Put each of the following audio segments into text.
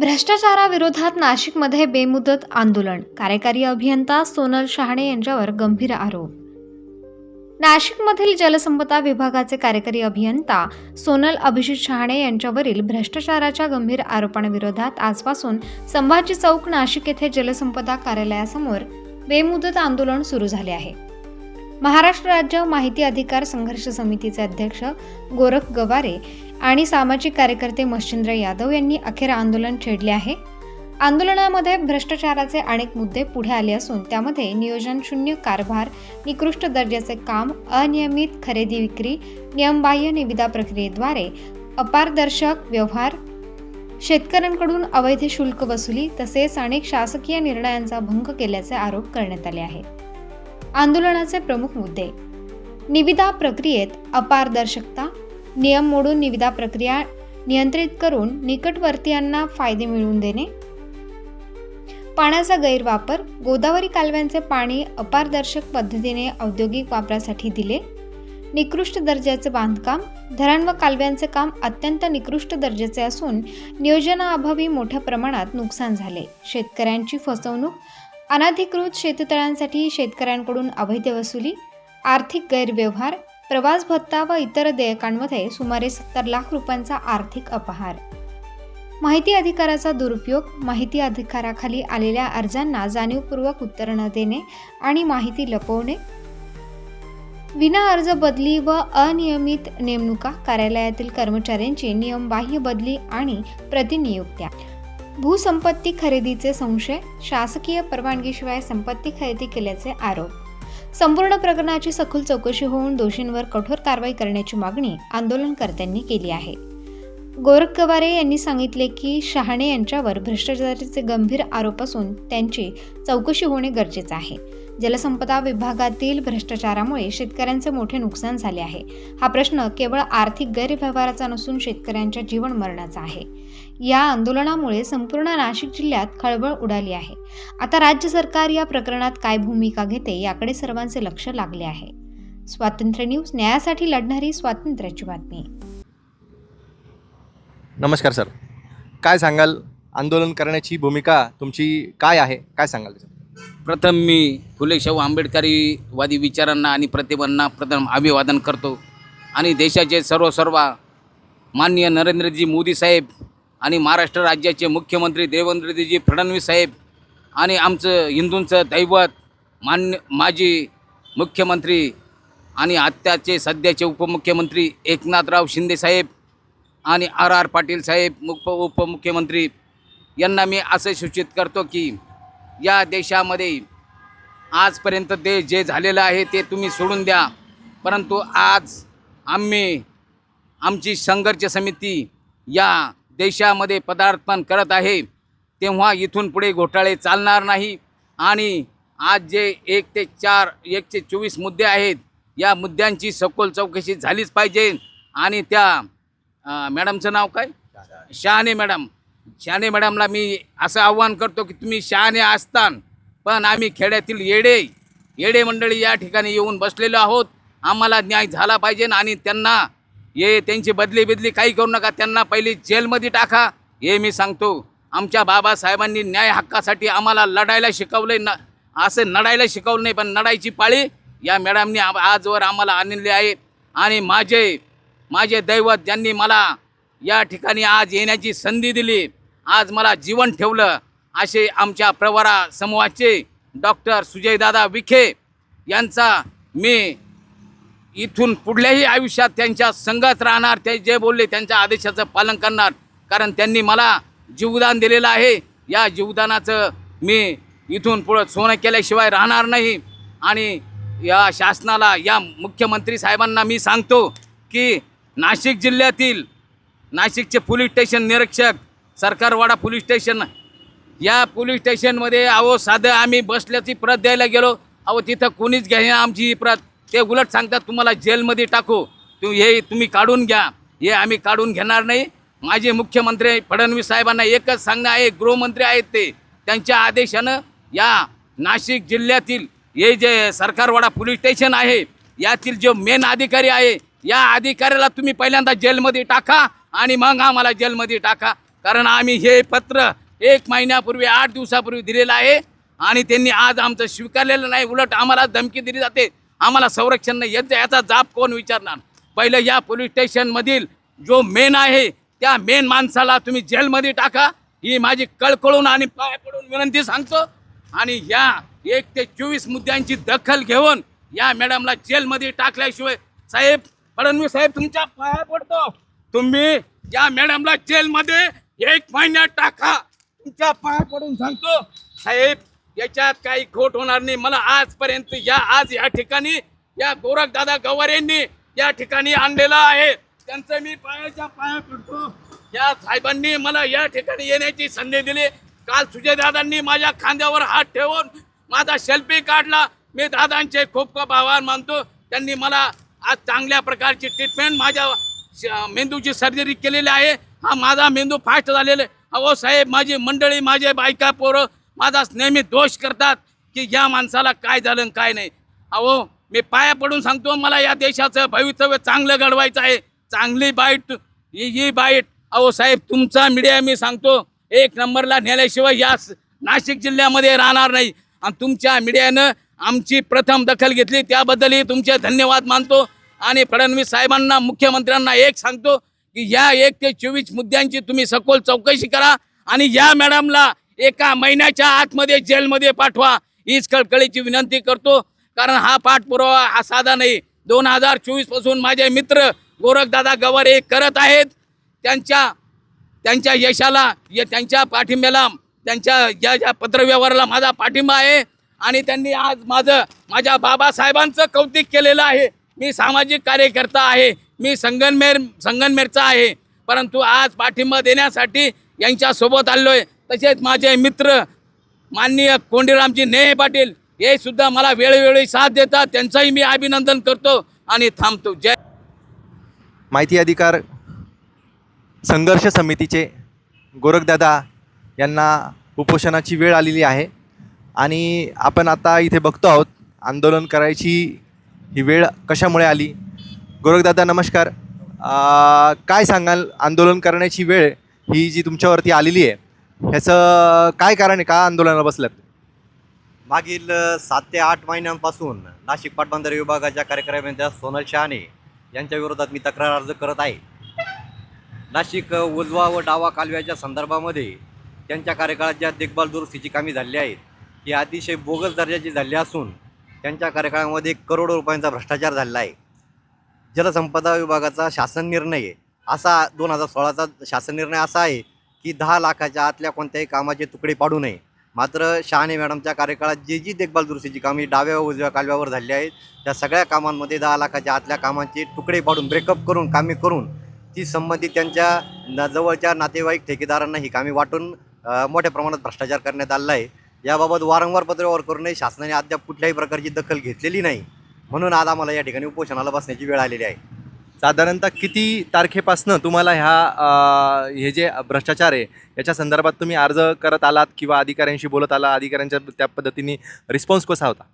भ्रष्टाचाराविरोधात नाशिकमध्ये बेमुदत आंदोलन. कार्यकारी अभियंता सोनल शहाणे यांच्यावर गंभीर आरोप. नाशिकमधील जलसंपदा विभागाचे कार्यकारी अभियंता सोनल अभिजित शहाणे यांच्यावरील भ्रष्टाचाराच्या गंभीर आरोपांविरोधात आजपासून संभाजी चौक नाशिक येथे जलसंपदा कार्यालयासमोर बेमुदत आंदोलन सुरू झाले आहे. महाराष्ट्र राज्य माहिती अधिकार संघर्ष समितीचे अध्यक्ष गोरख गवारे आणि सामाजिक कार्यकर्ते मच्छिंद्र यादव यांनी अखेर आंदोलन छेडले आहे. आंदोलनामध्ये भ्रष्टाचाराचे अनेक मुद्दे पुढे आले असून त्यामध्ये नियोजनशून्य कारभार निकृष्ट दर्जाचे काम अनियमित खरेदी विक्री नियमबाह्य निविदा प्रक्रियेद्वारे अपारदर्शक व्यवहार शेतकऱ्यांकडून अवैध शुल्क वसुली तसेच अनेक शासकीय निर्णयांचा भंग केल्याचे आरोप करण्यात आले आहेत. आंदोलनाचे प्रमुख मुद्दे. निविदा प्रक्रियेत अपारदर्शकता नियम मोडून निविदा प्रक्रिया नियंत्रित करून निकटवर्तीयांना फायदे मिळवून देणे. पाण्याचा गैरवापर गोदावरी कालव्यांचे पाणी अपारदर्शक पद्धतीने औद्योगिक वापरासाठी दिले. निकृष्ट दर्जाचे बांधकाम धरण व कालव्यांचे काम अत्यंत निकृष्ट दर्जाचे असून नियोजनाअभावी मोठ्या प्रमाणात नुकसान झाले. शेतकऱ्यांची फसवणूक अनधिकृत शेततळ्यांसाठी शेतकऱ्यांकडून अवैध वसुली आर्थिक गैरव्यवहार प्रवास भत्ता व इतर देयकांमध्ये सुमारे सत्तर लाख रुपयांचा आर्थिक अपहार. माहिती अधिकाराचा दुरुपयोग माहिती अधिकाराखाली आलेल्या अर्जांना जाणीवपूर्वक उत्तर न देणे आणि माहिती लपवणे. विना अर्ज बदली व अनियमित नेमणुका कार्यालयातील कर्मचाऱ्यांची नियमबाह्य बदली आणि प्रतिनियुक्त्या. भूसंपत्ती खरेदीचे संशय शासकीय परवानगीशिवाय संपत्ती खरेदी केल्याचे आरोप. संपूर्ण प्रकरणाची सखोल चौकशी होऊन दोषींवर कठोर कारवाई करण्याची मागणी आंदोलनकर्त्यांनी केली आहे. गोरख गवारे यांनी सांगितले की शहाणे यांच्यावर भ्रष्टाचाराचे गंभीर आरोप असून त्यांची चौकशी होणे गरजेचं आहे. जलसंपदा विभागातील भ्रष्टाचारामुळे शेतकऱ्यांचे मोठे नुकसान झाले आहे. हा प्रश्न केवळ आर्थिक गैरव्यवहाराचा नसून शेतकऱ्यांच्या जीवन मरणाचा आहे. या आंदोलनामुळे संपूर्ण नाशिक जिल्ह्यात खळबळ उडाली आहे. आता राज्य सरकार या प्रकरणात काय भूमिका घेते याकडे सर्वांचे लक्ष लागले आहे. स्वातंत्र्य न्यूज न्यायासाठी लढणारी स्वातंत्र्याची बातमी. नमस्कार सर. काय सांगाल? आंदोलन करण्याची भूमिका तुमची काय आहे? काय सांगाल? प्रथम मी फुले शाहू आंबेडकरीवादी विचारांना आणि प्रतिभांना प्रथम अभिवादन करतो. आणि देशाचे सर्व सर्व माननीय नरेंद्रजी मोदी साहेब आणि महाराष्ट्र राज्याचे मुख्यमंत्री देवेंद्रजी फडणवीस साहेब आणि आमचं हिंदूंचं दैवत मान्य माजी मुख्यमंत्री आणि आत्ताचे सध्याचे उपमुख्यमंत्री एकनाथराव शिंदे साहेब आणि आर आर पाटील साहेब मुप उपमुख्यमंत्री यांना मी असं सूचित करतो की या देशामध्ये आजपर्यंत ते जे झालेलं आहे ते तुम्ही सोडून द्या. परंतु आज आम्ही आमची संघर्ष समिती या देशामध्ये पदार्पण करत आहे. तेव्हा इथून पुढे घोटाळे चालणार नाही. आणि आज जे एक ते चार एकशे चोवीस मुद्दे आहेत या मुद्द्यांची सखोल चौकशी झालीच पाहिजे. आणि त्या मॅडमचं नाव काय? शहाणे मॅडम. शहाणे मॅडमला मी असं आव्हान करतो की तुम्ही शहाणे असतान पण आम्ही खेड्यातील येडे येडे मंडळी या ठिकाणी येऊन बसलेलो आहोत. आम्हाला न्याय झाला पाहिजे आणि त्यांना हे त्यांची बदली बिदली काही करू नका त्यांना पहिली जेलमध्ये टाका. हे मी सांगतो आमच्या बाबासाहेबांनी न्याय हक्कासाठी आम्हाला लढायला शिकवलं न असं लढायला शिकवलं नाही पण लढायची पाळी या मॅडमनी आजवर आम्हाला आणले आहे. आणि माझे माझे दैवत ज्यांनी मला या ठिकाणी आज येण्याची संधी दिली आज मला जीवन ठेवलं असे आमच्या प्रवरा समूहाचे डॉक्टर सुजयदादा विखे यांचा मी इथून पुढल्याही आयुष्यात त्यांच्या संगत राहणार ते जे बोलले त्यांच्या आदेशाचं पालन करणार कारण त्यांनी मला जीवदान दिलेलं आहे. या जीवदानाचं मी इथून पुढं सोनं केल्याशिवाय राहणार नाही. आणि या शासनाला या मुख्यमंत्री साहेबांना मी सांगतो की नाशिक जिल्ह्यातील नाशिकचे पोलीस स्टेशन निरीक्षक सरकारवाडा पोलीस स्टेशन. या पोलीस स्टेशनमध्ये अहो साधं आम्ही बसल्याची प्रत द्यायला गेलो. अहो तिथं कोणीच घ्या आमची ही प्रत. ते उलट सांगतात तुम्हाला जेलमध्ये टाकू. तू हे तुम्ही काढून घ्या. हे आम्ही काढून घेणार नाही. माझे मुख्यमंत्री फडणवीस साहेबांना एकच सांगणं आहे गृहमंत्री आहेत ते. त्यांच्या आदेशानं या नाशिक जिल्ह्यातील हे जे सरकारवाडा पोलीस स्टेशन आहे यातील जो मेन अधिकारी आहे या अधिकाऱ्याला तुम्ही पहिल्यांदा जेलमध्ये टाका आणि मग आम्हाला जेलमध्ये टाका. कारण आम्ही हे पत्र एक महिन्यापूर्वी आठ दिवसापूर्वी दिलेलं आहे आणि त्यांनी आज आमचं स्वीकारलेलं नाही. उलट आम्हाला धमकी दिली जाते. आम्हाला संरक्षण नाही. याचा याचा जाब कोण विचारणार? पहिलं या पोलीस स्टेशनमधील जो मेन आहे त्या मेन माणसाला तुम्ही जेलमध्ये टाका. ही माझी कळकळून आणि पाय पडून विनंती सांगतो. आणि या एक ते चोवीस मुद्द्यांची दखल घेऊन या मॅडमला जेलमध्ये टाकल्याशिवाय साहेब फडणवीस साहेब तुमच्या पाया पडतो. तुम्ही या मॅडमला जेलमध्ये एक महिन्यात टाका. तुमच्या पाया पडून सांगतो. साहेब याच्यात काही खोट होणार नाही. मला आजपर्यंत या आज या ठिकाणी या गोरखदादा गवार यांनी या ठिकाणी आणलेलं आहे. त्यांचं मी पायाच्या पाया पडतो. या साहेबांनी मला या ठिकाणी येण्याची संधी दिली. काल सुजयदादांनी माझ्या खांद्यावर हात ठेवून माझा सेल्फी काढला. मी दादांचे खूप खूप आभार मानतो. त्यांनी मला आज चांगल्या प्रकारची ट्रीटमेंट माझ्या मेंदूची सर्जरी केलेली आहे. हा माझा मेंदू फास्ट झालेला आहे. अहो साहेब माझी मंडळी माझे बायका पोरं माझा नेहमी दोष करतात की या माणसाला काय झालं काय नाही. अहो मी पाया पडून सांगतो मला या देशाचं भवितव्य चांगलं घडवायचं आहे. चांगली बाईट ही ही बाईट. अहो साहेब तुमचा मीडिया मी सांगतो एक नंबरला नेल्याशिवाय या स- नाशिक जिल्ह्यामध्ये राहणार नाही. आणि तुमच्या मीडियानं आमची प्रथम दखल घेतली त्याबद्दलही तुमचे धन्यवाद मानतो. आणि फडणवीस साहेबांना मुख्यमंत्र्यांना एक सांगतो की या एक ते चोवीस मुद्द्यांची तुम्ही सखोल चौकशी करा आणि या मॅडमला एका महिन्याच्या आतमध्ये जेलमध्ये पाठवा. हीच कळकळीची विनंती करतो. कारण हा पाठपुरावा हा साधा नाही. दोन हजार चोवीसपासून माझे मित्र गोरखदादा गवार हे करत आहेत. त्यांच्या त्यांच्या यशाला या त्यांच्या पाठिंब्याला त्यांच्या या ज्या पत्रव्यवहाराला माझा पाठिंबा आहे. आणि त्यांनी आज माझं माझ्या बाबासाहेबांचं कौतिक केलेलं आहे. मी सामाजिक कार्यकर्ता आहे. मी संगनमेर संगनमेरचा आहे. परंतु आज पाठिंबा देण्यासाठी यांच्यासोबत आलो आहे तसेच माझे मित्र माननीय कोंडीरामजी नेहे पाटील हे सुद्धा मला वेळोवेळी साथ देतात. त्यांचंही मी अभिनंदन करतो आणि थांबतो. जय माहिती अधिकार संघर्ष समितीचे गोरखदादा यांना उपोषणाची वेळ आलेली आहे. आणि आपण आता इथे बघतो आहोत आंदोलन करायची ही वेळ कशामुळे आली? गोरखदादा नमस्कार. आ, काय सांगाल? आंदोलन करण्याची वेळ ही जी तुमच्यावरती आलेली आहे ह्याचं काय कारण आहे? का आंदोलनाला बसलं मागील सात ते आठ महिन्यांपासून नाशिक पाटबंधारे विभागाच्या कार्यक्रमाच्या सोनल शहाणे यांच्या विरोधात मी तक्रार अर्ज करत आहे. नाशिक उजवा व डावा कालव्याच्या संदर्भामध्ये त्यांच्या कार्यकाळात ज्या देखभाल दुरुस्तीची कामे झाली आहेत ही अतिशय बोगस दर्जाची झाली असून त्यांच्या कार्यकाळामध्ये करोडो रुपयांचा भ्रष्टाचार झालेला आहे. जलसंपदा विभागाचा शासन निर्णय आहे. असा दोन हजार सोळाचा शासन निर्णय असा आहे की दहा लाखाच्या आतल्या कोणत्याही कामाचे तुकडे पाडू नये. मात्र शहाणे मॅडमच्या कार्यकाळात जी जी देखभाल दुरुस्तीची कामे डाव्या उजव्या कालव्यावर झाली आहेत त्या सगळ्या कामांमध्ये दहा लाखाच्या आतल्या कामांचे तुकडे पाडून ब्रेकअप करून कामे करून ती संबंधित त्यांच्या न- जवळच्या नातेवाईक ठेकेदारांना ही कामे वाटून मोठ्या प्रमाणात भ्रष्टाचार करण्यात आलेला आहे. याबाबत वारंवार पत्रव्यवहार करूनही शासनाने अद्याप कुठल्याही प्रकारची दखल घेतलेली नाही. म्हणून आज आम्हाला या ठिकाणी उपोषणाला बसण्याची वेळ आलेली आहे. साधारणतः किती तारखेपासनं तुम्हाला ह्या अ, हे जे भ्रष्टाचार आहे याच्या संदर्भात तुम्ही अर्ज करत आलात किंवा अधिकाऱ्यांशी बोलत आला अधिकाऱ्यांच्या त्या पद्धतीने रिस्पॉन्स कसा होता?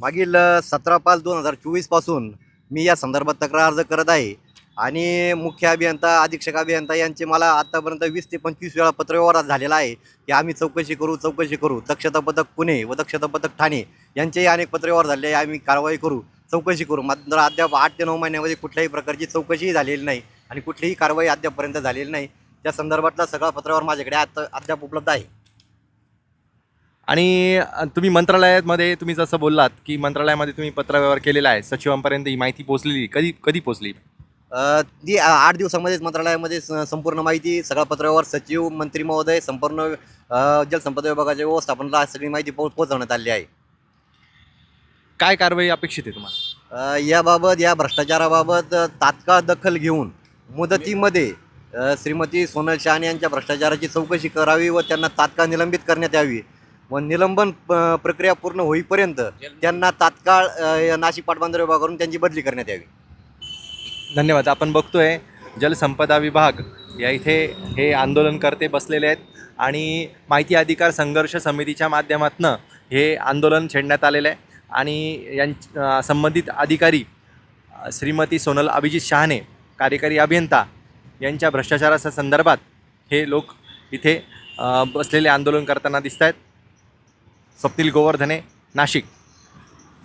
मागील सतरा पाच दोन हजार चोवीसपासून मी या संदर्भात तक्रार अर्ज करत आहे. आणि मुख्य अभियंता अधीक्षक अभियंता यांचे मला आत्तापर्यंत वीस ते पंचवीस वेळा पत्रव्यवहार झालेला आहे की आम्ही चौकशी करू चौकशी करू. दक्षता पथक पुणे व दक्षता पथक ठाणे यांचेही अनेक पत्रव्यवहार झाले आहे. आम्ही कारवाई करू चौकशी करू. मात्र अद्याप आठ ते नऊ महिन्यामध्ये कुठल्याही प्रकारची चौकशीही झालेली नाही आणि कुठलीही कारवाई अद्यापपर्यंत झालेली नाही. त्या संदर्भातला सगळा पत्रव्यवहार माझ्याकडे आता अद्याप उपलब्ध आहे. आणि तुम्ही मंत्रालयामध्ये तुम्ही जसं बोललात की मंत्रालयामध्ये तुम्ही पत्रव्यवहार केलेला आहे. सचिवांपर्यंत ही माहिती पोचलेली कधी कधी पोचली ती आठ दिवसामध्येच मंत्रालयामध्ये संपूर्ण माहिती सगळ्या पत्रावर सचिव मंत्री महोदय संपूर्ण जलसंपदा विभागाच्या व्यवस्थापनाला सगळी माहिती पोहोच पोहोचवण्यात आली आहे. काय कारवाई अपेक्षित आहे तुम्हाला? याबाबत या भ्रष्टाचाराबाबत तात्काळ दखल घेऊन मुदतीमध्ये श्रीमती सोनल शहाणे यांच्या भ्रष्टाचाराची चौकशी करावी व त्यांना तात्काळ निलंबित करण्यात यावी व निलंबन प- प्रक्रिया पूर्ण होईपर्यंत त्यांना तात्काळ नाशिक पाटबंधारे विभागावरून त्यांची बदली करण्यात यावी. धन्यवाद. आपण बघतोय जलसंपदा विभाग या इथे हे आंदोलनकर्ते बसलेले आहेत आणि माहिती अधिकार संघर्ष समितीच्या माध्यमातून हे आंदोलन छेडण्यात आलेलं आहे. आणि यां संबंधित अधिकारी श्रीमती सोनल अभिजित शहाणे कार्यकारी अभियंता यांच्या भ्रष्टाचाराच्या संदर्भात हे लोक इथे बसलेले आंदोलन करताना दिसत आहेत स्वप्नील गोवर्धने नाशिक.